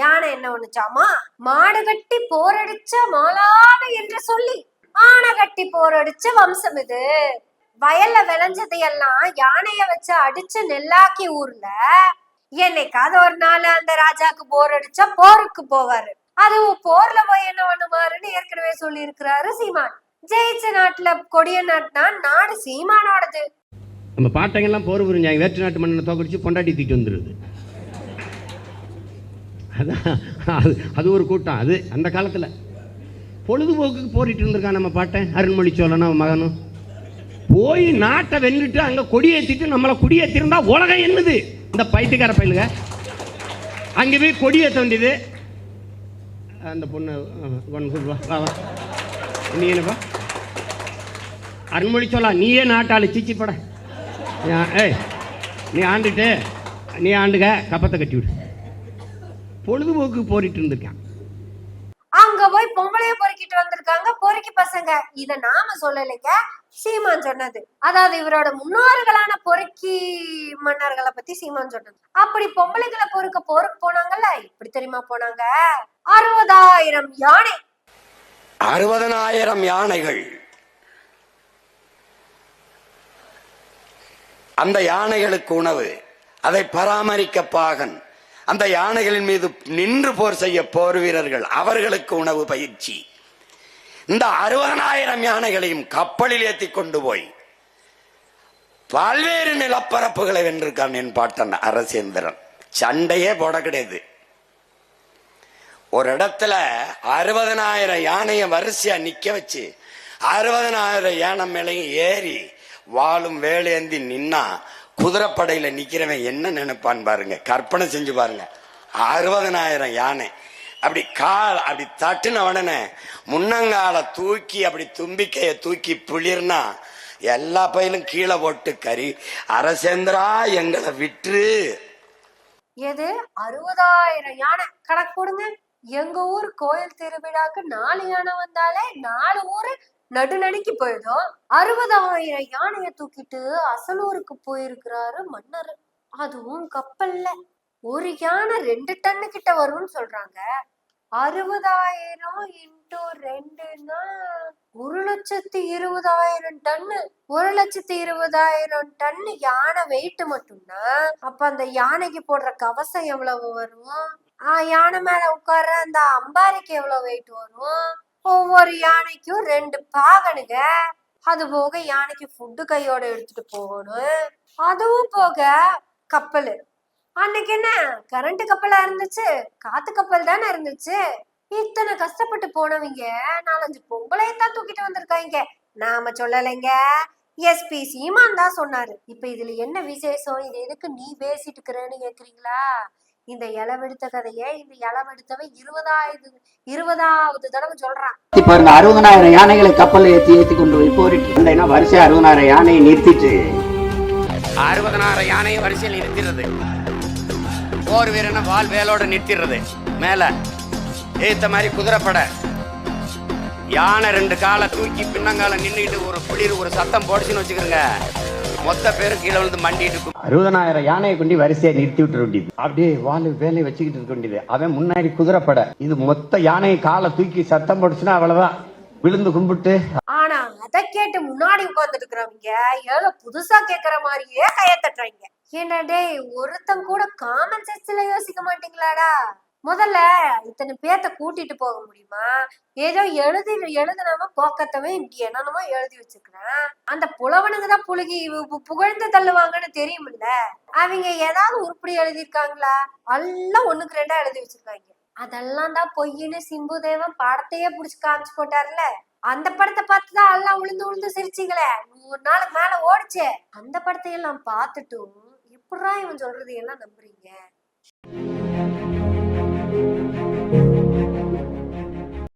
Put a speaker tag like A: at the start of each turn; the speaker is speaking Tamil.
A: யானை என்ன ஒண்ணுச்சாமா மாடு கட்டி போரடிச்ச மாலாத என்று சொல்லி. ஆனை கட்டி போரடிச்ச வம்சம் இது. வயல்ல விளைஞ்சதையெல்லாம் யானைய வச்சு அடிச்சு நெல்லாக்கி ஊர்ல. என்னைக்காவது ஒரு நாள் அந்த ராஜாக்கு போர் அடிச்சா போருக்கு போவாரு. அதுவும் போர்ல போய் என்ன பண்ணுவாருன்னு ஏற்கனவே சொல்லி இருக்கிறாரு சீமான். ஜெயிச்ச நாட்டுல கொடிய நாட்டுனா நாடு சீமானோடது.
B: நம்ம பாட்டங்கெல்லாம் போர் புரிஞ்சாங்க வேற்று நாட்டு மண்ணை தோக்கடிச்சு பொண்டாட்டி தூக்கிட்டு வந்துருது. அதான் அது அது ஒரு கூட்டம். அது அந்த காலத்தில். பொழுதுபோக்குக்கு போரிட்டு இருந்திருக்கான் நம்ம பாட்டேன் அருண்மொழி சோழனா மகனும். போய் நாட்டை வென்றுட்டு அங்கே கொடியேற்றிட்டு நம்மளை குடியேற்றிருந்தா உலகம் என்னது இந்த பைத்தியக்கார பயிலுங்க அங்கே போய் கொடியேற்ற வேண்டியது. அந்த பொண்ணு ஒன் கொண்டு நீ என்னப்பா? அருண்மொழி சொல்லா நீயே நாட்டாளு சீச்சி பட. ஏய் நீ ஆண்டுட்டு நீ ஆண்டுக கப்பத்தை கட்டி விடு பொழுதுபோக்கு போரிட்டு இருந்திருக்கான்.
A: அங்க போய் பொம்பளைய பொறுக்கிட்டு வந்திருக்காங்க பொறுக்கி பசங்க. இத நாம சொல்லலைங்க. சீமான் சொன்னது. அதாவது இவரோட முன்னோர்களான பொறுக்கி மன்னர்களை பத்தி சீமான் சொன்னது. அப்படி பொம்பளைகளை பொறுக்க போருக்கு போனாங்கல்ல? இப்படி தெரியுமா போனாங்க? அறுபதாயிரம் யானை.
C: அறுபதனாயிரம் யானைகள். அந்த யானைகளுக்கு உணவு. அதை பராமரிக்க பாகன். அந்த யானைகளின் மீது நின்று போர் செய்ய போர் வீரர்கள் அவர்களுக்கு உணவு பயிற்சி. இந்த அறுபதனாயிரம் யானைகளையும் கப்பலில் ஏத்தி கொண்டு போய் பல்வேறு நிலப்பரப்புகளை வென்றிருக்கான் என் பாட்டன் அரசேந்திரன். சண்டையே போட கிடையாது. ஒரு இடத்துல அறுபதனாயிரம் யானையை வரிசையா நிக்க வச்சு அறுபதனாயிரம் யானை மேலையும் ஏறி வாழும் வேலேந்தி நின்னா குதிரைப்படையில நிக்கிறவன் என்ன நினைப்பான் பாருங்க. கற்பனை செஞ்சு பாருங்க. அறுபதனாயிரம் யானை. அப்படி கால் அப்படி தட்டுன உடனே முன்னங்கால தூக்கி அப்படி தும்பிக்கைய தூக்கி புளிர்னா எல்லா பயிலும் கீழே போட்டு கறி அரசேந்திரா எங்களை விற்று.
A: எது? அறுபதாயிரம் யானை. கணக்கு போடுங்க. எங்க ஊர் கோயில் திருவிழாக்கு நாலு யானை வந்தாலே நாலு ஊரு நடுநடுக்கி போயிடும். அறுபதாயிரம் யானைய தூக்கிட்டு அசலூருக்கு போயிருக்கிறாரு மன்னர். அதுவும் கப்பல்ல. ஒரு யானை ரெண்டு டன்னு கிட்ட வரும்னு சொல்றாங்க. அறுபதாயிரம் இன்டூ ரெண்டுன்னா ஒரு லட்சத்தி இருபதாயிரம் டன்னு ஒரு லட்சத்தி இருபதாயிரம் டன்னு யானை வெயிட் மட்டும்னா அப்ப அந்த யானைக்கு போடுற கவசம் எவ்வளவு வரும்? ஆஹ் யானை மேல உட்கார்ற அந்த அம்பாரிக்கு எவ்வளவு வெயிட் வரும்? ஒவ்வொரு யானைக்கும் ரெண்டு பாகனுங்க. அது போக யானைக்கு ஃபுட்டு கையோட எடுத்துட்டு போகணும். அதுவும் போக கப்பல். அன்னைக்கு என்ன? கரண்ட் கப்பலா இருந்துச்சு. காத்து கப்பல் தானே இருந்துச்சு. இத்தனை கஷ்டப்பட்டு போனவங்க நாலஞ்சு பொம்பளையும் தான் தூக்கிட்டு வந்திருக்காங்க. நாம சொல்லலைங்க. எஸ்பி சீமான் தான் சொன்னாரு. இப்ப இதுல என்ன விசேஷம்? இது எதுக்கு நீ பேசிட்டு இருக்கிறேன்னு கேக்குறீங்களா? இந்த இளவெடுத்த கதையை இந்த இளவெடுத்தவன் இருபதாவது இருபதாவது தடவை சொல்றான்.
D: இப்ப பாருங்க அறுபதனாயிரம் யானைகளை கப்பல்ல ஏத்தி ஏத்தி கொண்டு போய் போரிட்டு இருந்தேன்னா வரிசை அறுபதனாயிரம் யானையை நிறுத்திட்டு.
C: அறுபதனாயிரம் யானையை வரிசையில் நிறுத்திடுறது. போர் வீரனை வால் வேலோட நிறுத்திடுறது. மேல ஏத்த மாதிரி குதிரைப்படை. யானை ரெண்டு காலை தூக்கி பின்னங்கால நின்றுட்டு ஒரு குளிர் ஒரு சத்தம் போடுச்சுன்னு வச்சுக்கிறோங்க மொத்த பேரும் கீழே விழுந்து மண்டிட்டு கு-
D: அறுபதனாயிரம் யானையை கொண்டு வரிசையை நிறுத்தி விட்டு வேண்டியது. அப்படியே வாலு வேலையை வச்சுக்கிட்டு இருக்க வேண்டியது. அவன் முன்னாடி குதிரைப்படை. இது மொத்த யானையை காலை தூக்கி சத்தம் போடுச்சுன்னா அவ்வளவுதான். விழுந்து கும்பிட்டு.
A: ஆனா அதை கேட்டு முன்னாடி உட்கார்ந்துட்டு இருக்கிறவங்க ஏதோ புதுசா கேக்குற மாதிரியே கைய தட்டுறாங்க. ஏன்டா டேய் ஒருத்தன் கூட காமன் சென்ஸ்ல யோசிக்க மாட்டீங்களாடா? முதல்ல இத்தனை பேத்த கூட்டிட்டு போக முடியுமா? ஏதோ எழுதி எழுதுனாம போக்கத்தவன் இப்படி என்னென்னமோ எழுதி வச்சுக்கிறேன் அந்த புலவனுங்கதான் புழுகி புகழ்ந்து தள்ளுவாங்கன்னு தெரியுமில்ல? அவங்க ஏதாவது உருப்படி எழுதியிருக்காங்களா? எல்லாம் ஒண்ணுக்கு ரெண்டா எழுதி வச்சிருக்காங்க. அதெல்லாம் தான் பொய்ன்னு சிம்பு தேவன் படத்தையே புடிச்சு காமிச்சு போட்டார்ல. அந்த படத்தை பார்த்து தான் எல்லாம் உளுந்து உளுந்து சிரிச்சிங்களே. நூறு நாளுக்கு மேல ஓடிச்சே. அந்த படத்தை எல்லாம் பார்த்துட்டும். எப்படா இவன் சொல்றது எல்லாம் நம்புறீங்க? Thank you.